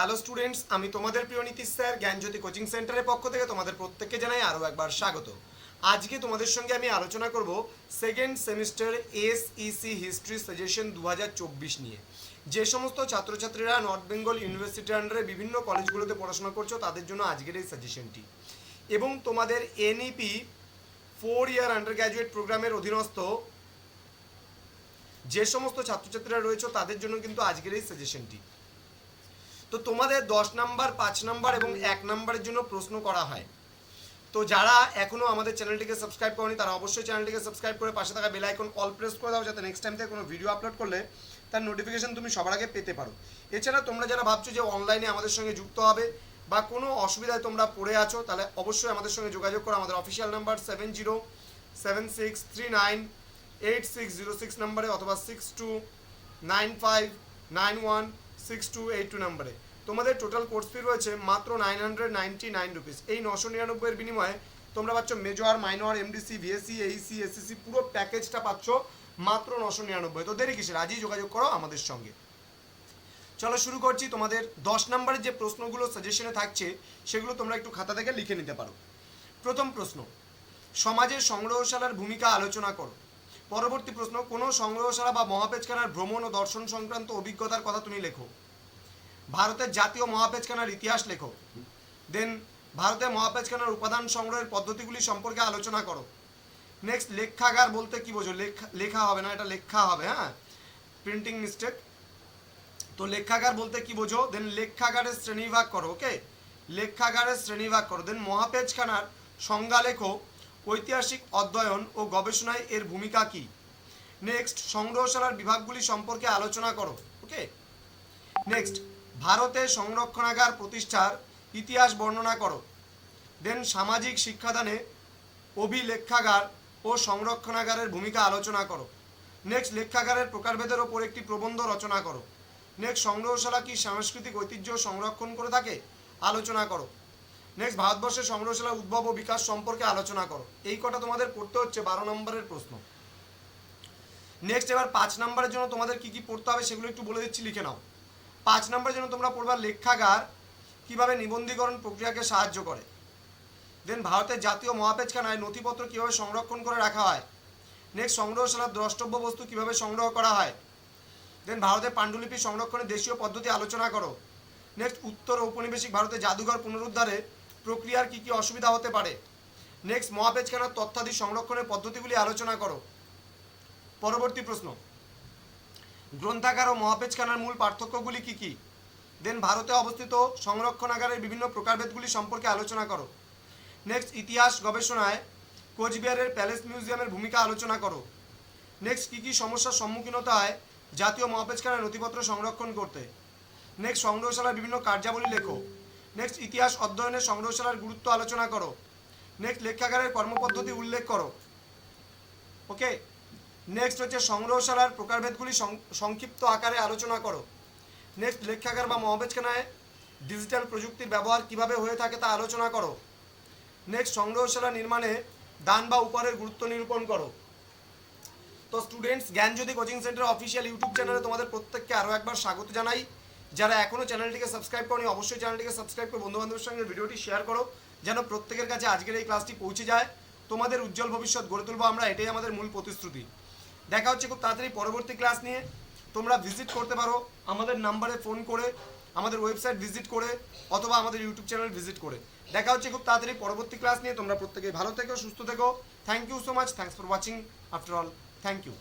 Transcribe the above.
Hello students আমি তোমাদের প্রিয় নীতিশ স্যার, জ্ঞানজ্যোতি কোচিং সেন্টারের পক্ষ থেকে তোমাদের প্রত্যেককে জানাই আরও একবার স্বাগত। আজকে তোমাদের সঙ্গে আমি আলোচনা করব second semester SEC history suggestion দু হাজার চব্বিশ নিয়ে। যে সমস্ত ছাত্রছাত্রীরা নর্থ বেঙ্গল ইউনিভার্সিটির আন্ডারে বিভিন্ন কলেজগুলোতে পড়াশোনা করছ, তাদের জন্য আজকের এই সাজেশনটি এবং তোমাদের NEP four year undergraduate প্রোগ্রামের অধীনস্থ যে সমস্ত ছাত্রছাত্রীরা রয়েছে, তাদের জন্য কিন্তু আজকের এই সাজেশনটি তো তোমাদের দশ নাম্বার, পাঁচ নাম্বার এবং এক নাম্বারের জন্য প্রশ্ন করা হয়। তো যারা এখনও আমাদের চ্যানেলটিকে সাবস্ক্রাইব করেনি, তারা অবশ্যই চ্যানেলটিকে সাবস্ক্রাইব করে পাশে থাকা বেল আইকন অল প্রেস করে দাও, যাতে নেক্সট টাইম থেকে কোনো ভিডিও আপলোড করলে তার নোটিফিকেশন তুমি সবার আগে পেতে পারো। এছাড়া তোমরা যারা ভাবছ যে অনলাইনে আমাদের সঙ্গে যুক্ত হবে বা কোনো অসুবিধায় তোমরা পড়ে আছো, তাহলে অবশ্যই আমাদের সঙ্গে যোগাযোগ করো। আমাদের official number seven zero seven six three nine eight six zero six নাম্বারে অথবা six two nine five nine one six two eight two নাম্বারে। তোমাদের টোটাল কোর্স ফি রয়েছে মাত্র nine hundred ninety nine rupees এই নশো নিরানব্বইয়ের বিনিময়ে তোমরা পাচ্ছ major minor MDC VSC AEC SSC পুরো প্যাকেজটা পাচ্ছ মাত্র নশো নিরানব্বই। তো দেরি কিসের? আজই যোগাযোগ করো আমাদের সঙ্গে। চলো শুরু করছি। তোমাদের দশ নম্বরের যে প্রশ্নগুলো সাজেশনে থাকছে, সেগুলো তোমরা একটু খাতা থেকে লিখে নিতে পারো। প্রথম প্রশ্ন, সমাজের সংগ্রহশালার ভূমিকা আলোচনা করো। পরবর্তী প্রশ্ন, কোনো সংগ্রহশালা বা মহাপেজখানার ভ্রমণ ও দর্শন সংক্রান্ত অভিজ্ঞতার কথা তুমি লেখো। ভারতের জাতীয় মহাপেজখানার ইতিহাস লেখো। দেন ভারতের মহাপেজখানার উপাদান সংগ্রহের পদ্ধতিগুলি সম্পর্কে আলোচনা করো। নেক্সট লেখাগার বলতে কি বোঝো? লেখা লেখা হবে না, এটা লেখা হবে হ্যাঁ? প্রিন্টিং মিস্টেক তো লেখাগার বলতে কি বোঝো? দেন লেখাগারের শ্রেণীবিভাগ করো ওকে লেখাগারের শ্রেণীবিভাগ করো। দেন মহাপেজখানার সংজ্ঞা লেখো। ঐতিহাসিক অধ্যয়ন ও গবেষণায় এর ভূমিকা কি? নেক্সট সংগ্রহশালার বিভাগগুলি সম্পর্কে আলোচনা করো। ওকে নেক্সট ভারতে সংরক্ষণাগার প্রতিষ্ঠার ইতিহাস বর্ণনা করো। দেন সামাজিক শিক্ষাদানে অভিলেখাগার ও সংরক্ষণাগারের ভূমিকা আলোচনা করো। নেক্সট লেখাগারের প্রকারভেদের ওপর একটি প্রবন্ধ রচনা করো। নেক্সট সংগ্রহশালা কি সাংস্কৃতিক ঐতিহ্য সংরক্ষণ করে থাকে? আলোচনা করো। নেক্সট ভারতবর্ষের সংগ্রহশালা উদ্ভব ও বিকাশ সম্পর্কে আলোচনা করো। এই কটা তোমাদের পড়তে হচ্ছে, বারো নম্বরের প্রশ্ন। নেক্সট এবার পাঁচ নম্বরের জন্য তোমাদের কি কি পড়তে হবে সেগুলো একটু বলে দিচ্ছি, লিখে নাও। পাঁচ নম্বরের জন্য তোমরা পড়বা লেখাগার, কীভাবে নিবন্ধীকরণ প্রক্রিয়াকে সাহায্য করে। দেন ভারতের জাতীয় মহাপেজখানায় নথিপত্র কীভাবে সংরক্ষণ করে রাখা হয়। নেক্সট সংগ্রহশালার দ্রষ্টব্য বস্তু কীভাবে সংগ্রহ করা হয়। দেন ভারতের পাণ্ডুলিপি সংরক্ষণের দেশীয় পদ্ধতি আলোচনা করো। নেক্সট উত্তর ঔপনিবেশিক ভারতের জাদুঘর পুনরুদ্ধারে প্রক্রিয়ার কি কি অসুবিধা হতে পারে? নেক্সট মহাপেজখানার তথ্যাদি সংরক্ষণের পদ্ধতিগুলি আলোচনা করো। পরবর্তী প্রশ্ন। গ্রন্থাগার ও মহাপেজখানার মূল পার্থক্যগুলি কি কি? দেন ভারতে অবস্থিত সংরক্ষণাগারের বিভিন্ন প্রকারভেদগুলি সম্পর্কে আলোচনা করো। নেক্সট ইতিহাস গবেষণায় কোচবিহারের প্যালেস মিউজিয়ামের ভূমিকা আলোচনা করো। নেক্সট কী কী সমস্যার সম্মুখীন হতে হয় জাতীয় মহাপেজখানার নথিপত্র সংরক্ষণ করতে? নেক্সট সংগ্রহশালার বিভিন্ন কার্যাবলী লেখো। নেক্সট ইতিহাস অধ্যয়নে সংগ্রহশালার গুরুত্ব আলোচনা করো। নেক্সট লেখাগারের কর্মপদ্ধতি উল্লেখ করো। ওকে নেক্সট হচ্ছে সংগ্রহশালার প্রকারভেদগুলি সংক্ষিপ্ত আকারে আলোচনা করো। নেক্সট লেখাগার বা মহাপেজখানায় ডিজিটাল প্রযুক্তির ব্যবহার কীভাবে হয়ে থাকে তা আলোচনা করো। নেক্সট সংগ্রহশালা নির্মাণে দান বা উপহারের গুরুত্ব নিরূপণ করো। তো students Gyan Gyanjyoti coaching centre official YouTube চ্যানেলে তোমাদের প্রত্যেককে আরও একবার স্বাগত জানাই। যারা এখনও চ্যানেলটিকে সাবস্ক্রাইব করনি, অবশ্যই চ্যানেলটিকে সাবস্ক্রাইব করে বন্ধুবান্ধবের সঙ্গে ভিডিওটি শেয়ার করো, যেন প্রত্যেকের কাছে আজকের এই ক্লাসটি পৌঁছে যায়। তোমাদের উজ্জ্বল ভবিষ্যৎ গড়ে তুলবো আমরা, এটাই আমাদের মূল প্রতিশ্রুতি। দেখা হচ্ছে খুব তাড়াতাড়ি পরবর্তী ক্লাস নিয়ে। তোমরা ভিজিট করতে পারো, আমাদের নাম্বারে ফোন করে, আমাদের ওয়েবসাইট ভিজিট করে, অথবা আমাদের ইউটিউব চ্যানেল ভিজিট করে। দেখা হচ্ছে খুব তাড়াতাড়ি পরবর্তী ক্লাস নিয়ে, তোমরা প্রত্যেকে ভালো থেকো, সুস্থ থেকো। Thank you so much thanks for watching after all thank you